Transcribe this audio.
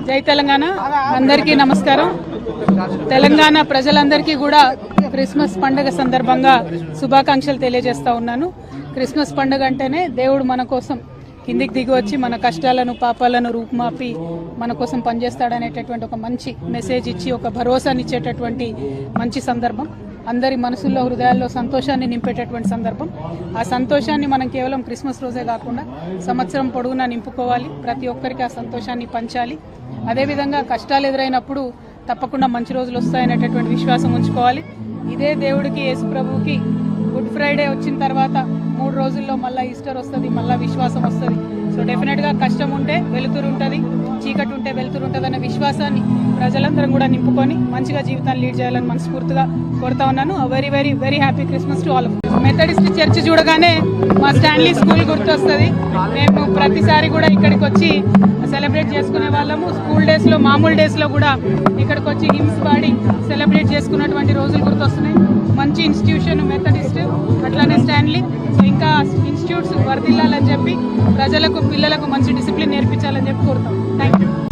జై తెలంగాణ. అందరికీ నమస్కారం. తెలంగాణ ప్రజలందరికీ కూడా క్రిస్మస్ పండుగ సందర్భంగా శుభాకాంక్షలు తెలియజేస్తా ఉన్నాను. క్రిస్మస్ పండుగ అంటేనే దేవుడు మన కోసం కిందికి దిగి వచ్చి మన కష్టాలను పాపాలను రూపుమాపి మన కోసం పనిచేస్తాడనేటటువంటి ఒక మంచి మెసేజ్ ఇచ్చి ఒక భరోసానిచ్చేటటువంటి మంచి సందర్భం. అందరి మనసుల్లో హృదయాల్లో సంతోషాన్ని నింపేటటువంటి సందర్భం. ఆ సంతోషాన్ని మనం కేవలం క్రిస్మస్ రోజే కాకుండా సంవత్సరం పొడుగునా నింపుకోవాలి. ప్రతి ఒక్కరికి ఆ సంతోషాన్ని పంచాలి. అదేవిధంగా కష్టాలు ఎదురైనప్పుడు తప్పకుండా మంచి రోజులు వస్తాయనేటటువంటి విశ్వాసం ఉంచుకోవాలి. ఇదే దేవుడికి యేసు ప్రభువుకి గుడ్ ఫ్రైడే వచ్చిన తర్వాత మూడు రోజుల్లో మళ్ళీ ఈస్టర్ వస్తుంది మళ్ళీ విశ్వాసం వస్తుంది. సో డెఫినెట్గా కష్టం ఉంటే వెలుతురు ఉంటుంది చీకటి ఉంటే వెలుతురు ఉంటుంది అనే విశ్వాసాన్ని ప్రజలందరం కూడా నింపుకొని మంచిగా జీవితాన్ని లీడ్ చేయాలని మనస్ఫూర్తిగా కోరుతా ఉన్నాను. Very very very happy Christmas to all Methodist church చూడగానే మా స్టాన్లీ స్కూల్ గుర్తొస్తుంది. మేము ప్రతిసారి కూడా ఇక్కడికి వచ్చి సెలబ్రేట్ చేసుకునే వాళ్ళము. స్కూల్ డేస్లో మామూలు డేస్లో కూడా ఇక్కడికి వచ్చి హిమ్స్ పాడి సెలబ్రేట్ చేసుకున్నటువంటి రోజులు గుర్తొస్తున్నాయి. మంచి ఇన్స్టిట్యూషన్ మెథడిస్ట్ అట్లానే స్టాన్లీ సో ఇంకా ఇన్స్టిట్యూట్స్ వర్దిల్లాలని చెప్పి ప్రజలకు పిల్లలకు మంచి డిసిప్లిన్ నేర్పించాలని చెప్పి కోరుతాం. థ్యాంక్